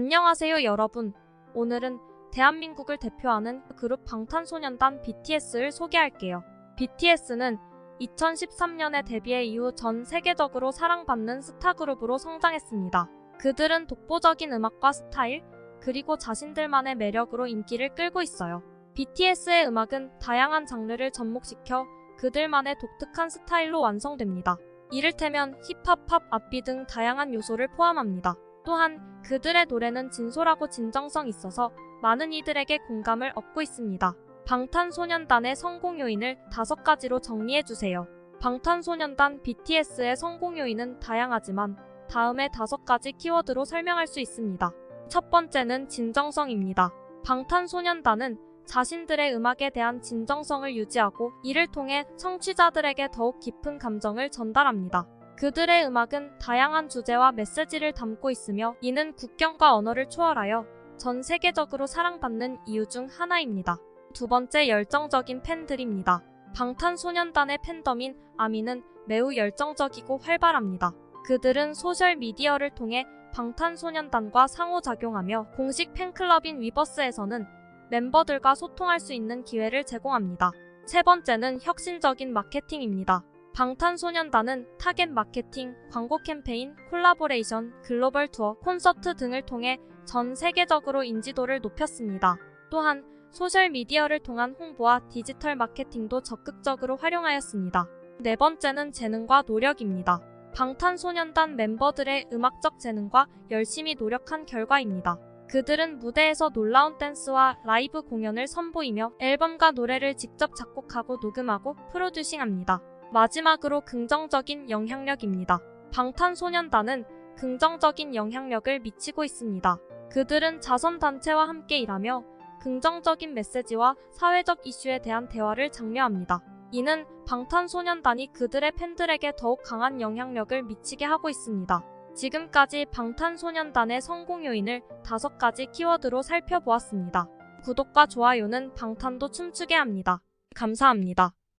안녕하세요 여러분. 오늘은 대한민국을 대표하는 그룹 방탄소년단 BTS를 소개할게요. BTS는 2013년에 데뷔해 이후 전 세계적으로 사랑받는 스타 그룹으로 성장했습니다. 그들은 독보적인 음악과 스타일, 그리고 자신들만의 매력으로 인기를 끌고 있어요. BTS의 음악은 다양한 장르를 접목시켜 그들만의 독특한 스타일로 완성됩니다. 이를테면 힙합, 팝, 앞비 등 다양한 요소를 포함합니다. 또한 그들의 노래는 진솔하고 진정성 있어서 많은 이들에게 공감을 얻고 있습니다. 방탄소년단의 성공 요인을 다섯 가지로 정리해 주세요. 방탄소년단 BTS의 성공 요인은 다양하지만 다음의 다섯 가지 키워드로 설명할 수 있습니다. 첫 번째는 진정성입니다. 방탄소년단은 자신들의 음악에 대한 진정성을 유지하고 이를 통해 청취자들에게 더욱 깊은 감정을 전달합니다. 그들의 음악은 다양한 주제와 메시지를 담고 있으며 이는 국경과 언어를 초월하여 전 세계적으로 사랑받는 이유 중 하나입니다. 두 번째 열정적인 팬들입니다. 방탄소년단의 팬덤인 아미는 매우 열정적이고 활발합니다. 그들은 소셜 미디어를 통해 방탄소년단과 상호작용하며 공식 팬클럽인 위버스에서는 멤버들과 소통할 수 있는 기회를 제공합니다. 세 번째는 혁신적인 마케팅입니다. 방탄소년단은 타겟 마케팅, 광고 캠페인, 콜라보레이션, 글로벌 투어, 콘서트 등을 통해 전 세계적으로 인지도를 높였습니다. 또한 소셜미디어를 통한 홍보와 디지털 마케팅도 적극적으로 활용하였습니다. 네 번째는 재능과 노력입니다. 방탄소년단 멤버들의 음악적 재능과 열심히 노력한 결과입니다. 그들은 무대에서 놀라운 댄스와 라이브 공연을 선보이며 앨범과 노래를 직접 작곡하고 녹음하고 프로듀싱합니다. 마지막으로 긍정적인 영향력입니다. 방탄소년단은 긍정적인 영향력을 미치고 있습니다. 그들은 자선단체와 함께 일하며 긍정적인 메시지와 사회적 이슈에 대한 대화를 장려합니다. 이는 방탄소년단이 그들의 팬들에게 더욱 강한 영향력을 미치게 하고 있습니다. 지금까지 방탄소년단의 성공 요인을 다섯 가지 키워드로 살펴보았습니다. 구독과 좋아요는 방탄도 춤추게 합니다. 감사합니다.